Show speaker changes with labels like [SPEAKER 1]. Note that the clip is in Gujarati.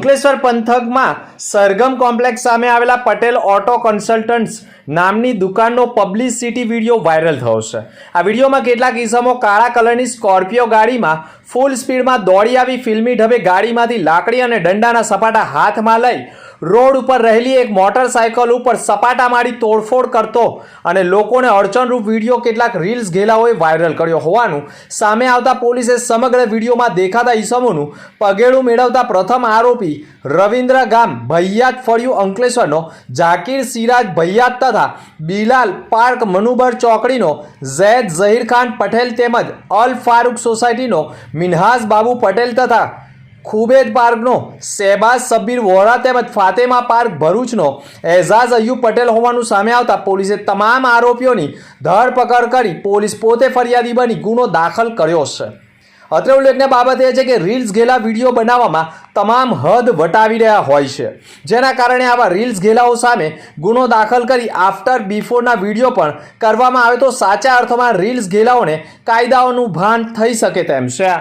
[SPEAKER 1] અંકલેશ્વર પંથકમાં સરગમ કોમ્પ્લેક્સ સામે આવેલા પટેલ ઓટો કન્સલ્ટન્ટ્સ નામની દુકાનનો પબ્લિસિટી વીડિયો વાયરલ થયો છે. આ વિડીયોમાં કેટલાક ઇસમો કાળા કલરની સ્કોર્પિયો ગાડીમાં ફૂલ સ્પીડમાં દોડી આવી ફિલ્મી ઢબે ગાડીમાંથી લાકડી અને દંડાના સપાટા હાથમાં લઈ રોડ ઉપર રહેલી એક મોટરસાયકલ ઉપર સપાટા મારી તોડફોડ કરતો અને લોકોને અડચણરૂપ વીડિયો કેટલાક રીલ્સ ઘેલાઓએ વાયરલ કર્યો હોવાનું સામે આવતા પોલીસે સમગ્ર વિડીયોમાં દેખાતા ઈસમોનું પગેડું મેળવતા પ્રથમ આરોપી રવિન્દ્ર ગામ ભૈયાત ફળિયું અંકલેશ્વરનો ઝાકીર સિરાજ ભૈયાત તથા બિલાલ પાર્ક મનુબર ચોકડીનો ઝૈદ ઝહીર ખાન પટેલ તેમજ અલ ફારૂક સોસાયટીનો મિનહાસ બાબુ પટેલ તથા ખુબેદ પાર્કનો શહેબાઝ સબ્બીર વોરા તેમજ ફાતેમા પાર્ક ભરૂચનો એઝાઝ અયુબ પટેલ હોવાનું સામે આવતા પોલીસે તમામ આરોપીઓની ધરપકડ કરી પોલીસ પોતે ફરિયાદી બની ગુનો દાખલ કર્યો છે. અત્રે ઉલ્લેખનીય બાબત એ છે કે રીલ્સ ઘેલા વીડિયો બનાવવામાં તમામ હદ વટાવી રહ્યા હોય છે. જેના કારણે આવા રીલ્સ ઘેલાઓ સામે ગુનો દાખલ કરી આફ્ટર બિફોરના વીડિયો પણ કરવામાં આવે તો સાચા અર્થમાં રીલ્સ ઘેલાઓને કાયદાઓનું ભાન થઈ શકે તેમ છે.